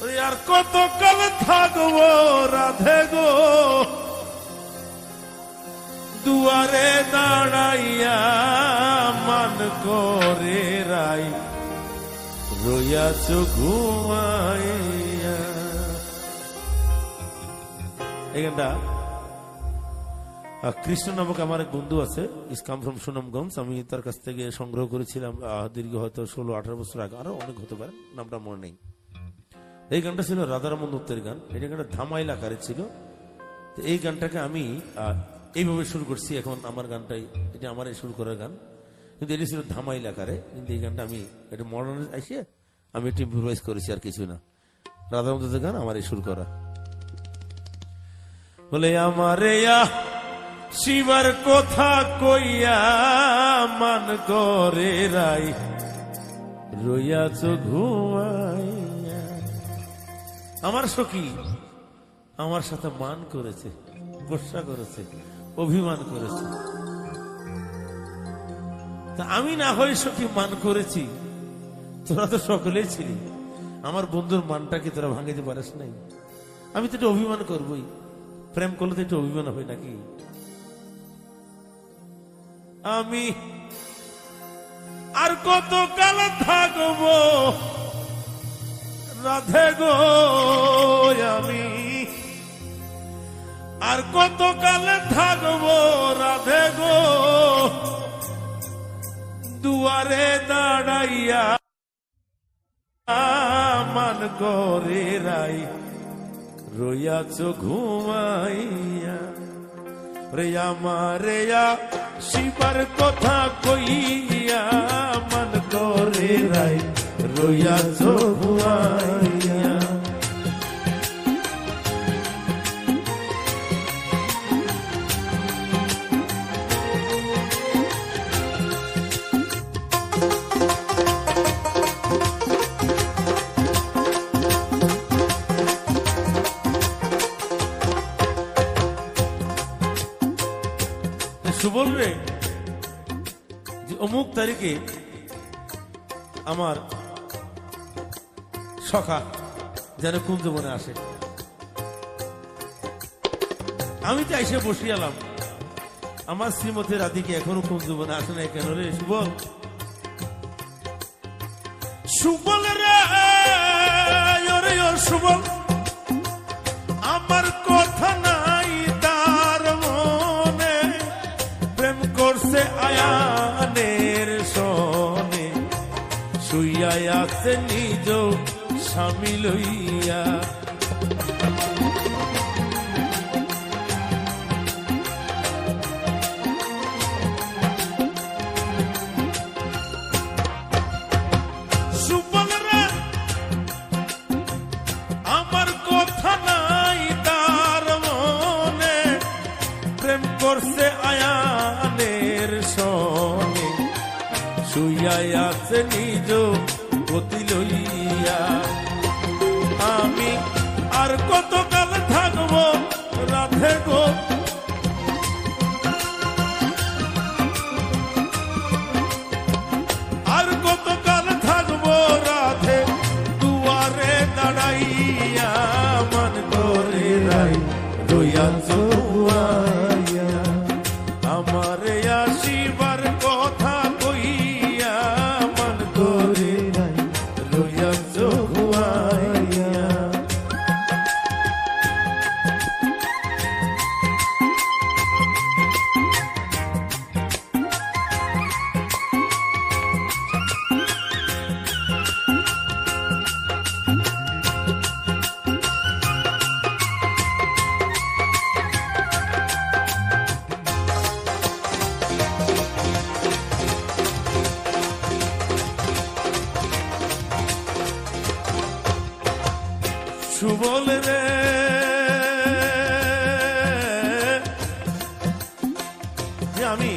আর কত কাল থাকব রাধে গো? দুয়ারে দাঁড়াইয়া মান করে রাই এই গানটা আহ, কৃষ্ণ নামক আমার এক বন্ধু আছে ইসকাম ফ্রম সুনামগঞ্জ আমি তার কাছ থেকে সংগ্রহ করেছিলাম দীর্ঘ হয়তো ষোলো আঠারো বছর আগে আরও অনেক হতে পারে নামটা মনে নেই। এই গানটা ছিল রাধারামন দত্তের গান। এটা গানটা ধামাইল আকারে ছিল। তো এই গানটাকে আমি এইভাবে শুরু করছি। এখন আমার গানটাই, এটা আমার শুরু করার গান। কিন্তু এটি ছিল ধামাইল আকারে। কিন্তু এই গানটা আমি, এটা মডার্ন এসে আমি একটু ইম্প্রোভাইজ করেছি আর কিছু না। রাধারামন দত্তের গান আমার শুরু করা। বলে, আমারে শিবার কথা কইয়া মান করে রাই। রইয়াছ ঘুমাইয়া আমার সখী আমার সাথে মান করেছে, গোসা করেছে, অভিমান করেছে। আমি না হয়ে সখী মান করেছি, তোরা তো সকলেই ছিলি। আমার বন্ধুর মানটা কি তোরা ভাঙিতে পারিস নাই? আমি তো এটা অভিমান করবই। প্রেম করলে তো একটু অভিমান হয় নাকি? আমি আর কত কাল থাকব? রাধে গো আমি। আর কত কালে থাকব রাধে গো? দুয়ারে দাঁড়াইয়া মান করে রাই। রইয়াছ ঘুমাইয়া। রে আমারেয়া শিবার কথা কইয়া মন করে রাই। রইয়াছ ঘুমাইয়া সুবল রে অমুক তারিখে আমার সখা যেন কুঞ্জবনে আসে। আমি তো এসে বসিয়ালাম আমার শ্রীমতী রাধিকে এখনও কুঞ্জবনে আসে না কেন রে সুবল? রে আমার কথা নাই তার মনে। প্রেম করছে আয়ানের সনে। শুইয়া আছে নিজ স্বামী লইয়া। আয়ানের সনে শুইয়াই আছে নিজ আর কত কাল থাকব রাধে গো। আর কত কাল থাকব রাধে দুয়ারে দাঁড়াইয়া। সুবল রে। আমি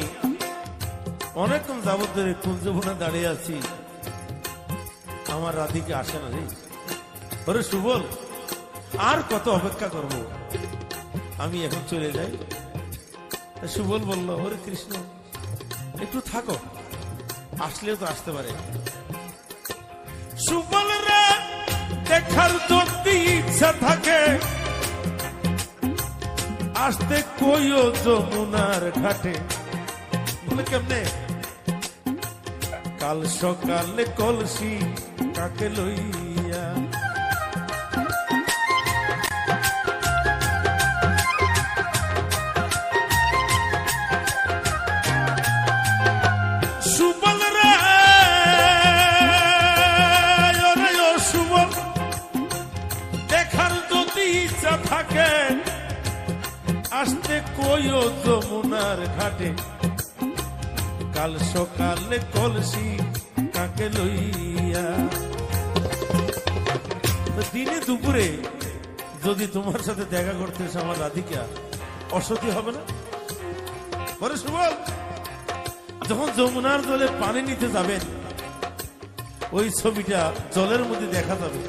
অনেকক্ষণ যাবত ধরে কুঞ্জবনে দাঁড়িয়ে আছি, আমার রাধিকে আসে না রে। ওরে সুবল, আর কত অপেক্ষা করব? আমি এখন চলে যাই। সুবল বলল, ওরে কৃষ্ণ, একটু থাকো, আসলেও তো আসতে পারে। সুবল রে! দেখার যদি ইচ্ছা থাকে? আসতে কইও যমুনার ঘাটে। বলে কেমনে? কাল সকালে কলসি কাকে লইয়া কইও যমুনার ঘাটে? কাল সকালে কলসি কাকে লইয়া? দিনে দুপুরে যদি তোমার সাথে দেখা করতে আমার রাধিকা, অসতি হবে না? পরে সুবল যখন যমুনার জলে পানি নিতে যাবেন, ওই ছবিটা জলের মধ্যে দেখা যাবে।